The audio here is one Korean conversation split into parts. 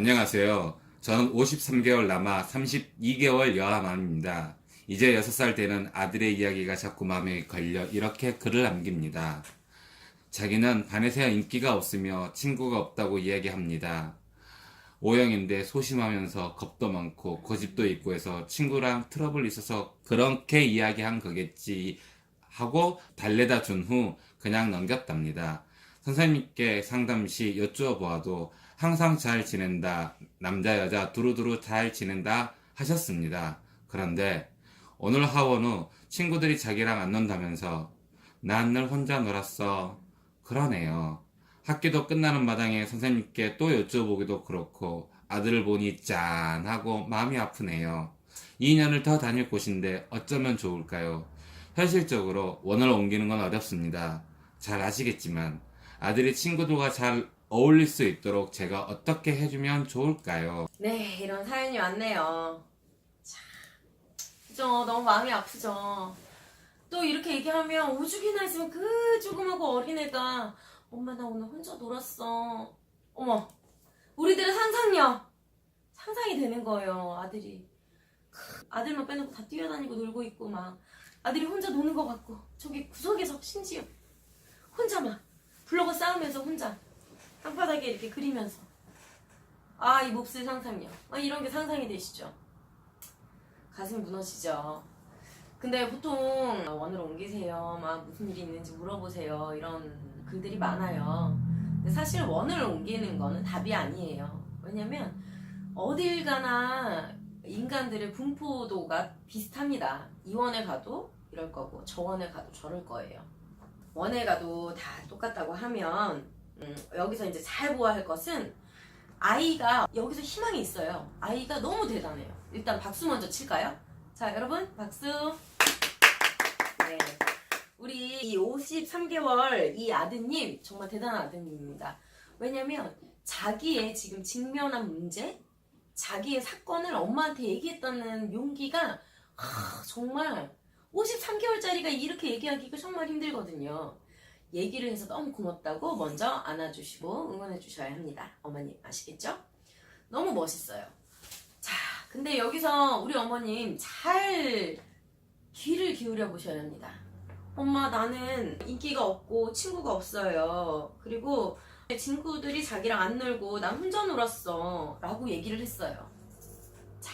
안녕하세요. 저는 53개월 남아 32개월 여아맘입니다. 이제 6살 되는 아들의 이야기가 자꾸 마음에 걸려 이렇게 글을 남깁니다. 자기는 반에서 인기가 없으며 친구가 없다고 이야기합니다. O형인데 소심하면서 겁도 많고 고집도 있고 해서 친구랑 트러블 있어서 그렇게 이야기한 거겠지 하고 달래다 준 후 그냥 넘겼답니다. 선생님께 상담 시 여쭈어보아도 항상 잘 지낸다, 남자 여자 두루두루 잘 지낸다 하셨습니다. 그런데 오늘 하원 후 친구들이 자기랑 안 논다면서 난 늘 혼자 놀았어. 그러네요. 학기도 끝나는 마당에 선생님께 또 여쭤보기도 그렇고 아들을 보니 짠하고 마음이 아프네요. 2년을 더 다닐 곳인데 어쩌면 좋을까요? 현실적으로 원을 옮기는 건 어렵습니다. 잘 아시겠지만 아들이 친구들과 잘 어울릴 수 있도록 제가 어떻게 해주면 좋을까요? 네, 이런 사연이 왔네요. 참, 그죠? 너무 마음이 아프죠? 또 이렇게 얘기하면 오죽이나 있으면 그 조그마고 어린애가 엄마 나 오늘 혼자 놀았어. 어머, 우리들의 상상력 상상이 되는 거예요, 아들이. 크, 아들만 빼놓고 다 뛰어다니고 놀고 있고 막 아들이 혼자 노는 것 같고 저기 구석에서 심지어 혼자 막 블로그 싸우면서 혼자 땅바닥에 이렇게 그리면서 아, 이 몹쓸 상상력. 아, 이런 게 상상이 되시죠? 가슴이 무너지죠. 근데 보통 원으로 옮기세요. 막 무슨 일이 있는지 물어보세요. 이런 글들이 많아요. 근데 사실 원을 옮기는 거는 답이 아니에요. 왜냐면 어딜 가나 인간들의 분포도가 비슷합니다. 이 원에 가도 이럴 거고 저 원에 가도 저럴 거예요. 원에 가도 다 똑같다고 하면 음, 여기서 이제 잘 보아야 할 것은 아이가 여기서 희망이 있어요. 아이가 너무 대단해요. 일단 박수 먼저 칠까요? 자, 여러분, 박수. 네. 우리 이 53개월 이 아드님, 정말 대단한 아드님입니다. 왜냐면 자기의 지금 직면한 문제, 자기의 사건을 엄마한테 얘기했다는 용기가 아, 정말 53개월짜리가 이렇게 얘기하기가 정말 힘들거든요. 얘기를 해서 너무 고맙다고 먼저 안아주시고 응원해 주셔야 합니다. 어머님 아시겠죠? 너무 멋있어요. 자, 근데 여기서 우리 어머님 잘 귀를 기울여 보셔야 합니다. 엄마 나는 인기가 없고 친구가 없어요. 그리고 친구들이 자기랑 안 놀고 난 혼자 놀았어. 라고 얘기를 했어요. 자,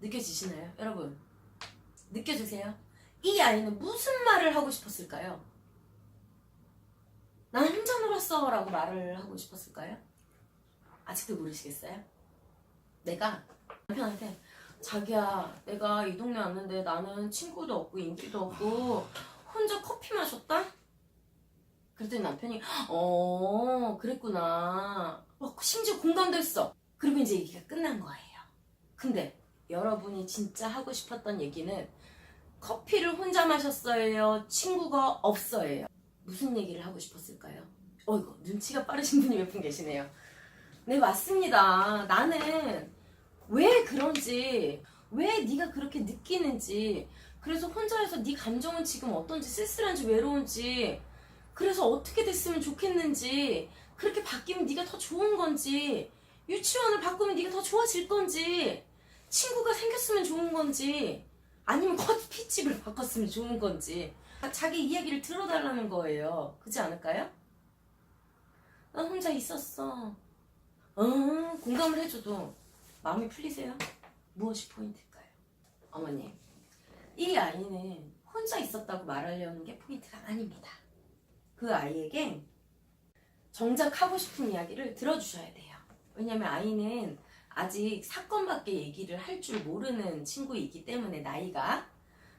느껴지시나요? 여러분, 느껴지세요? 이 아이는 무슨 말을 하고 싶었을까요? 난 혼자 놀았어 라고 말을 하고 싶었을까요? 아직도 모르시겠어요? 내가 남편한테 자기야 내가 이 동네 왔는데 나는 친구도 없고 인기도 없고 혼자 커피 마셨다? 그랬더니 남편이 어 그랬구나 막 심지어 공감도 했어 그리고 이제 얘기가 끝난 거예요 근데 여러분이 진짜 하고 싶었던 얘기는 커피를 혼자 마셨어요 친구가 없어요 무슨 얘기를 하고 싶었을까요? 어이구 눈치가 빠르신 분이 몇 분 계시네요. 네 맞습니다. 나는 왜 그런지 왜 네가 그렇게 느끼는지 그래서 혼자여서 네 감정은 지금 어떤지 쓸쓸한지 외로운지 그래서 어떻게 됐으면 좋겠는지 그렇게 바뀌면 네가 더 좋은 건지 유치원을 바꾸면 네가 더 좋아질 건지 친구가 생겼으면 좋은 건지 아니면 커피집을 바꿨으면 좋은 건지 자기 이야기를 들어달라는 거예요. 그렇지 않을까요? 난 혼자 있었어. 어, 공감을 해줘도 마음이 풀리세요? 무엇이 포인트일까요? 어머님, 이 아이는 혼자 있었다고 말하려는 게 포인트가 아닙니다. 그 아이에게 정작 하고 싶은 이야기를 들어주셔야 돼요. 왜냐면 아이는 아직 사건밖에 얘기를 할 줄 모르는 친구이기 때문에 나이가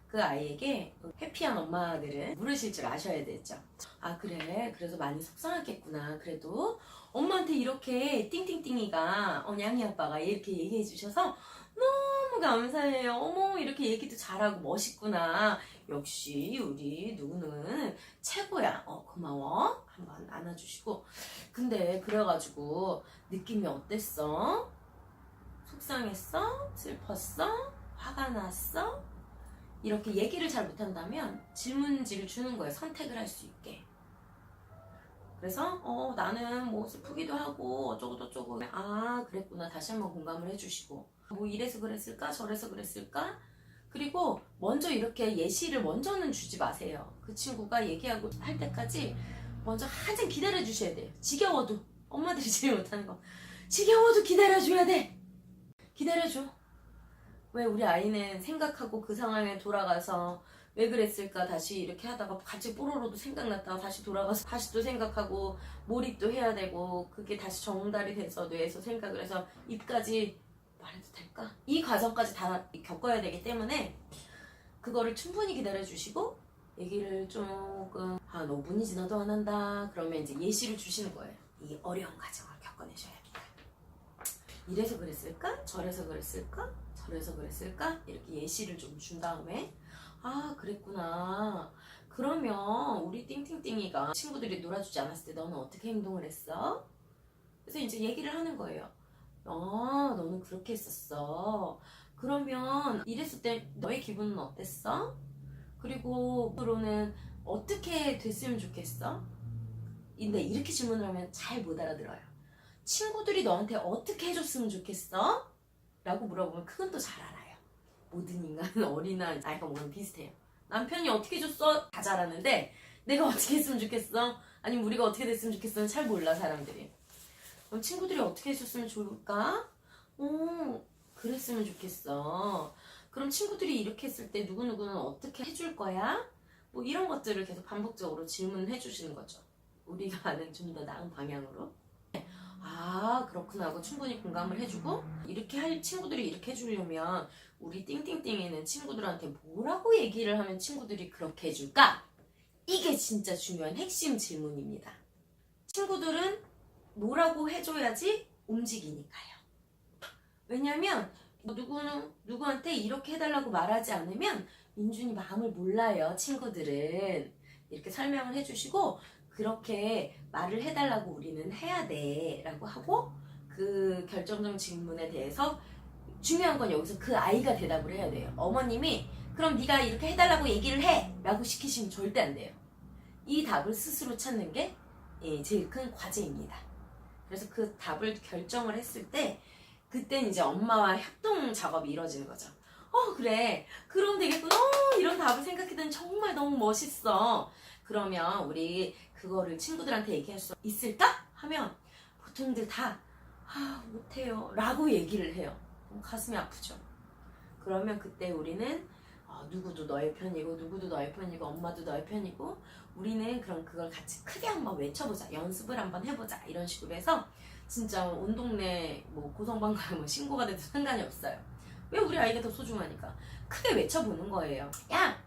그 아이에게 해피한 엄마들은 물으실 줄 아셔야 되죠. 아 그래 그래서 많이 속상했겠구나. 그래도 엄마한테 이렇게 띵띵띵이가 어, 냥이 아빠가 이렇게 얘기해 주셔서 너무 감사해요. 어머 이렇게 얘기도 잘하고 멋있구나. 역시 우리 누구는 최고야. 어 고마워. 한번 안아주시고 근데 그래가지고 느낌이 어땠어? 속상했어? 슬펐어? 화가 났어? 이렇게 얘기를 잘 못한다면 질문지를 주는 거예요. 선택을 할 수 있게. 그래서 어 나는 뭐 슬프기도 하고 어쩌고 저쩌고 아 그랬구나 다시 한번 공감을 해주시고 뭐 이래서 그랬을까 저래서 그랬을까 그리고 먼저 이렇게 예시를 먼저는 주지 마세요 그 친구가 얘기하고 할 때까지 먼저 한참 기다려 주셔야 돼요 지겨워도 엄마들이 제일 못하는 거 지겨워도 기다려 줘야 돼 기다려줘. 왜 우리 아이는 생각하고 그 상황에 돌아가서 왜 그랬을까 다시 이렇게 하다가 같이 뽀로로도 생각났다가 다시 돌아가서 다시 또 생각하고 몰입도 해야 되고 그게 다시 정달이 돼서 뇌에서 생각을 해서 입까지 말해도 될까? 이 과정까지 다 겪어야 되기 때문에 그거를 충분히 기다려 주시고 얘기를 조금 한 5분이 지나도 안 한다. 그러면 이제 예시를 주시는 거예요. 이 어려운 과정을 겪어내셔야 합니다 이래서 그랬을까? 저래서 그랬을까? 저래서 그랬을까? 이렇게 예시를 좀 준 다음에 아 그랬구나 그러면 우리 띵띵띵이가 친구들이 놀아주지 않았을 때 너는 어떻게 행동을 했어? 그래서 이제 얘기를 하는 거예요 아 너는 그렇게 했었어 그러면 이랬을 때 너의 기분은 어땠어? 그리고 앞으로는 어떻게 됐으면 좋겠어? 근데 이렇게 질문을 하면 잘 못 알아들어요 친구들이 너한테 어떻게 해줬으면 좋겠어? 라고 물어보면 그건 또 잘 알아요 모든 인간은 어린아 아이가 뭐는 비슷해요 남편이 어떻게 해줬어? 다 잘하는데 내가 어떻게 했으면 좋겠어? 아니면 우리가 어떻게 됐으면 좋겠어는 잘 몰라 사람들이 그럼 친구들이 어떻게 해줬으면 좋을까? 오 그랬으면 좋겠어 그럼 친구들이 이렇게 했을 때 누구누구는 어떻게 해줄 거야? 뭐 이런 것들을 계속 반복적으로 질문해 주시는 거죠 우리가 아는 좀 더 나은 방향으로 아 그렇구나 하고 충분히 공감을 해주고 이렇게 할 친구들이 이렇게 해주려면 우리 띵띵띵이는 친구들한테 뭐라고 얘기를 하면 친구들이 그렇게 해줄까? 이게 진짜 중요한 핵심 질문입니다. 친구들은 뭐라고 해줘야지 움직이니까요. 왜냐면 누구는 누구한테 이렇게 해달라고 말하지 않으면 민준이 마음을 몰라요. 친구들은 이렇게 설명을 해주시고 그렇게 말을 해달라고 우리는 해야 돼 라고 하고 그 결정적 질문에 대해서 중요한 건 여기서 그 아이가 대답을 해야 돼요. 어머님이 그럼 네가 이렇게 해달라고 얘기를 해 라고 시키시면 절대 안 돼요. 이 답을 스스로 찾는 게 예, 제일 큰 과제입니다. 그래서 그 답을 결정을 했을 때 그땐 이제 엄마와 협동 작업이 이루어지는 거죠. 어 그래 그럼 되겠구나 어, 이런 답을 생각했더니 정말 너무 멋있어 그러면 우리 그거를 친구들한테 얘기할 수 있을까? 하면 보통들 다 아, 못해요. 라고 얘기를 해요. 가슴이 아프죠. 그러면 그때 우리는 어, 누구도 너의 편이고 누구도 너의 편이고 엄마도 너의 편이고 우리는 그럼 그걸 같이 크게 한번 외쳐보자. 연습을 한번 해보자. 이런 식으로 해서 진짜 온 동네 뭐 고성방가에 뭐 신고가 돼도 상관이 없어요. 왜 우리 아이가 더 소중하니까? 크게 외쳐보는 거예요 야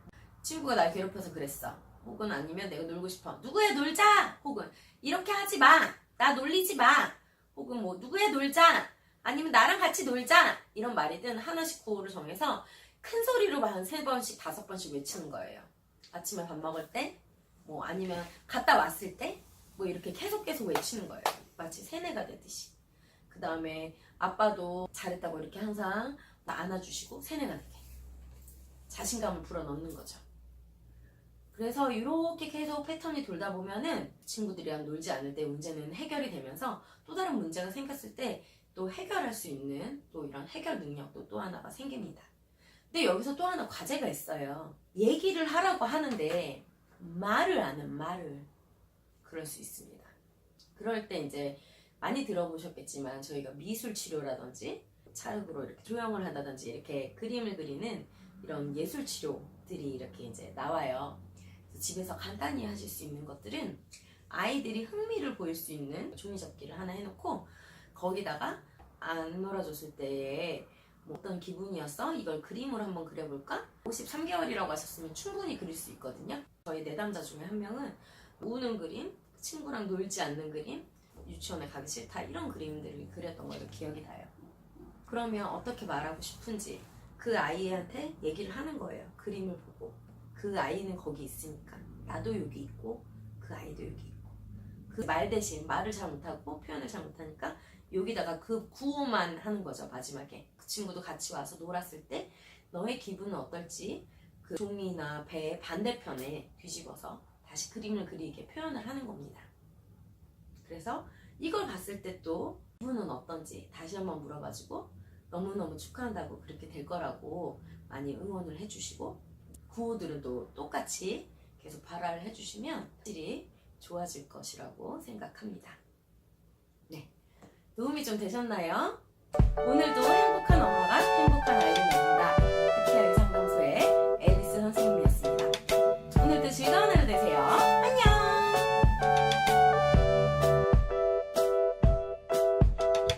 친구가 날 괴롭혀서 그랬어 혹은 아니면 내가 놀고 싶어. 누구야 놀자? 혹은 이렇게 하지 마 나 놀리지 마. 혹은 뭐 누구야 놀자? 아니면 나랑 같이 놀자. 이런 말이든 하나씩 구호를 정해서 큰 소리로 한 세 번씩 다섯 번씩 외치는 거예요. 아침에 밥 먹을 때? 뭐 아니면 갔다 왔을 때? 뭐 이렇게 계속 계속 외치는 거예요. 마치 세뇌가 되듯이. 그 다음에 아빠도 잘했다고 이렇게 항상 안아주시고 세뇌가 되게 자신감을 불어넣는 거죠 그래서 이렇게 계속 패턴이 돌다 보면은 친구들이랑 놀지 않을 때 문제는 해결이 되면서 또 다른 문제가 생겼을 때 또 해결할 수 있는 또 이런 해결 능력도 또 하나가 생깁니다. 근데 여기서 또 하나 과제가 있어요. 얘기를 하라고 하는데 말을 안 하는 말을 그럴 수 있습니다. 그럴 때 이제 많이 들어보셨겠지만 저희가 미술 치료라든지 차흙으로 이렇게 조형을 한다든지 이렇게 그림을 그리는 이런 예술 치료들이 이렇게 이제 나와요. 집에서 간단히 하실 수 있는 것들은 아이들이 흥미를 보일 수 있는 종이접기를 하나 해놓고 거기다가 안 놀아줬을 때에 뭐 어떤 기분이었어? 이걸 그림으로 한번 그려볼까? 53개월이라고 하셨으면 충분히 그릴 수 있거든요. 저희 내담자 중에 한 명은 우는 그림, 친구랑 놀지 않는 그림, 유치원에 가기 싫다 이런 그림들을 그렸던 걸로 기억이 나요. 그러면 어떻게 말하고 싶은지 그 아이한테 얘기를 하는 거예요. 그림을 보고 그 아이는 거기 있으니까. 나도 여기 있고 그 아이도 여기 있고. 그 말 대신 말을 잘 못하고 표현을 잘 못하니까 여기다가 그 구호만 하는 거죠 마지막에. 그 친구도 같이 와서 놀았을 때 너의 기분은 어떨지 그 종이나 배 반대편에 뒤집어서 다시 그림을 그리게 표현을 하는 겁니다. 그래서 이걸 봤을 때또 부분은 어떤지 다시 한번 물어봐주고 너무너무 축하한다고 그렇게 될 거라고 많이 응원을 해주시고 구호들은 또 똑같이 계속 발화를 해주시면 확실히 좋아질 것이라고 생각합니다. 네. 도움이 좀 되셨나요? 오늘도 행복한 엄마가 행복한 아이를 낳는다.